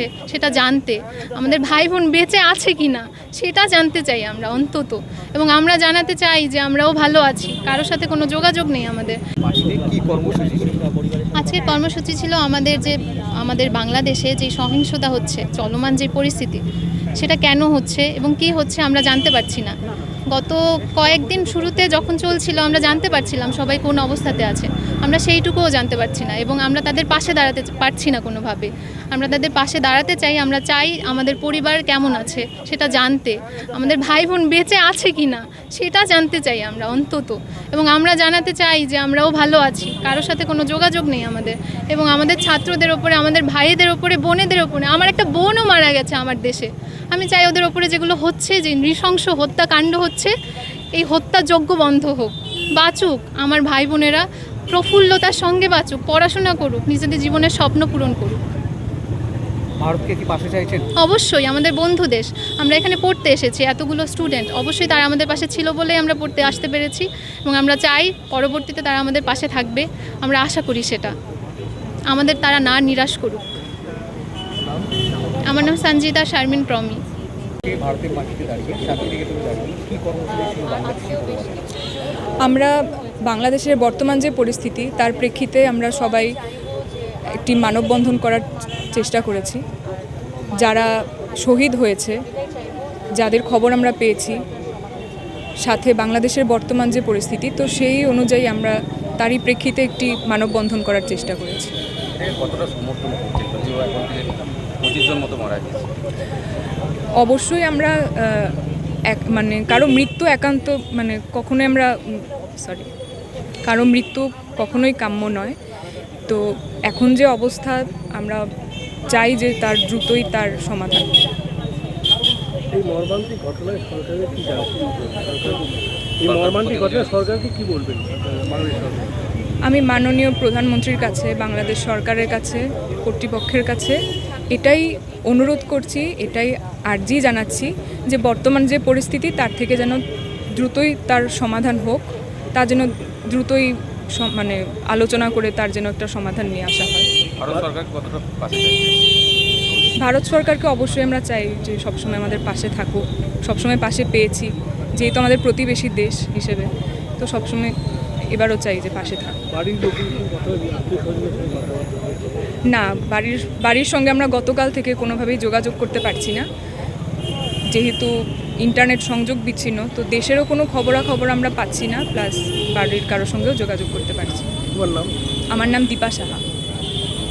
আছে সেটা জানতে। আমাদের ভাই বোন বেঁচে আছে কি না সেটা জানতে চাই আমরা অন্তত। এবং আমরা জানাতে চাই যে আমরাও ভালো আছি কারোর সাথে কোনো যোগাযোগ নেই আমাদের। আজকে কর্মসূচি ছিল? আজকের কর্মসূচি ছিল আমাদের যে আমাদের বাংলাদেশে যে সহিংসতা হচ্ছে চলমান যে পরিস্থিতি সেটা কেন হচ্ছে এবং কি হচ্ছে আমরা জানতে পারছি না। গত কয়েকদিন শুরুতে যখন চলছিল, আমরা জানতে পারছিলাম সবাই কোন অবস্থাতে আছে। আমরা সেইটুকুও জানতে পারছি না এবং আমরা তাদের পাশে দাঁড়াতে পারছি না কোনোভাবে। আমরা তাদের পাশে দাঁড়াতে চাই, আমরা চাই আমাদের পরিবার কেমন আছে সেটা জানতে। আমাদের ভাই বোন বেঁচে আছে কি না সেটা জানতে চাই আমরা অন্তত। এবং আমরা জানাতে চাই যে আমরাও ভালো আছি, কারোর সাথে কোনো যোগাযোগ নেই আমাদের। এবং আমাদের ছাত্রদের ওপরে, আমাদের ভাইদের ওপরে, বোনেদের ওপরে, আমার একটা বোনও মারা গেছে আমার দেশে। আমি চাই ওদের ওপরে যেগুলো হচ্ছে, যে নৃশংস হত্যাকাণ্ড হচ্ছে এই হত্যাযজ্ঞ বন্ধ হোক বাঁচুক আমার ভাই বোনেরা প্রফুল্লতার সঙ্গে বাঁচুক পড়াশোনা করুক নিজেদের জীবনের স্বপ্ন পূরণ করুক। ভারতকে কি পাশে চাইছেন? অবশ্যই আমাদের বন্ধু দেশ। আমরা এখানে পড়তে এসেছি এতগুলো স্টুডেন্ট অবশ্যই তারা আমাদের পাশে ছিল বলেই আমরা পড়তে আসতে পেরেছি এবং আমরা চাই পরবর্তীতে তারা আমাদের পাশে থাকবে। আমরা আশা করি সেটা। আমাদের তারা না নিরাশ করুক। আমার নাম সঞ্জিতা শারমিন প্রমি। ভারতের মাটিতে দাঁড়িয়ে শান্তিনিকেতনে দাঁড়িয়ে কি কর্মসূচি আমরা বাংলাদেশের বর্তমান যে পরিস্থিতি তার প্রেক্ষিতে আমরা সবাই একটি মানববন্ধন করার চেষ্টা করেছি। যারা শহীদ হয়েছে যাদের খবর আমরা পেয়েছি সাথে বাংলাদেশের বর্তমান যে পরিস্থিতি তো সেই অনুযায়ী আমরা তারই প্রেক্ষিতে একটি মানববন্ধন করার চেষ্টা করেছি। কতটা সমর্থন পঁচিশ জন মতো মারা গেছে অবশ্যই আমরা এক মানে কারও মৃত্যু একান্ত মানে কখনোই আমরা সরি কারও মৃত্যু কখনোই কাম্য নয়। তো এখন যে অবস্থা আমরা চাই যে তার দ্রুতই তার সমাধান। এই মর্মান্তিক ঘটনায় সরকারের কি যাওয়া এই মর্মান্তিক ঘটনায় সরকারকে কি বলবেন? বাংলাদেশ সরকার। আমি মাননীয় প্রধানমন্ত্রীর কাছে বাংলাদেশ সরকারের কাছে কর্তৃপক্ষের কাছে এটাই অনুরোধ করছি এটাই আর্জি জানাচ্ছি যে বর্তমান যে পরিস্থিতি তার থেকে যেন দ্রুতই তার সমাধান হোক তা যেন দ্রুতই মানে আলোচনা করে তার যেন একটা সমাধান নিয়ে আসা হয়। ভারত সরকারকে অবশ্যই আমরা চাই যে সবসময় আমাদের পাশে থাকুক সবসময় পাশে পেয়েছি যেহেতু আমাদের প্রতিবেশী দেশ হিসেবে তো সবসময় এবারও চাই যে পাশে থাকুক বাড়ির লোকের কি কথা আত্মীয় স্বজনের সঙ্গে কথাবার্তা হয়েছে? না বাড়ির বাড়ির সঙ্গে আমরা গতকাল থেকে কোনোভাবেই যোগাযোগ করতে পারছি না। যেহেতু ইন্টারনেট সংযোগ বিচ্ছিন্ন তো দেশেরও কোনো খবরাখবর আমরা পাচ্ছি না প্লাস বাড়ির কারোর সঙ্গেও যোগাযোগ করতে পারছি। বললাম আমার নাম দীপা সাহা।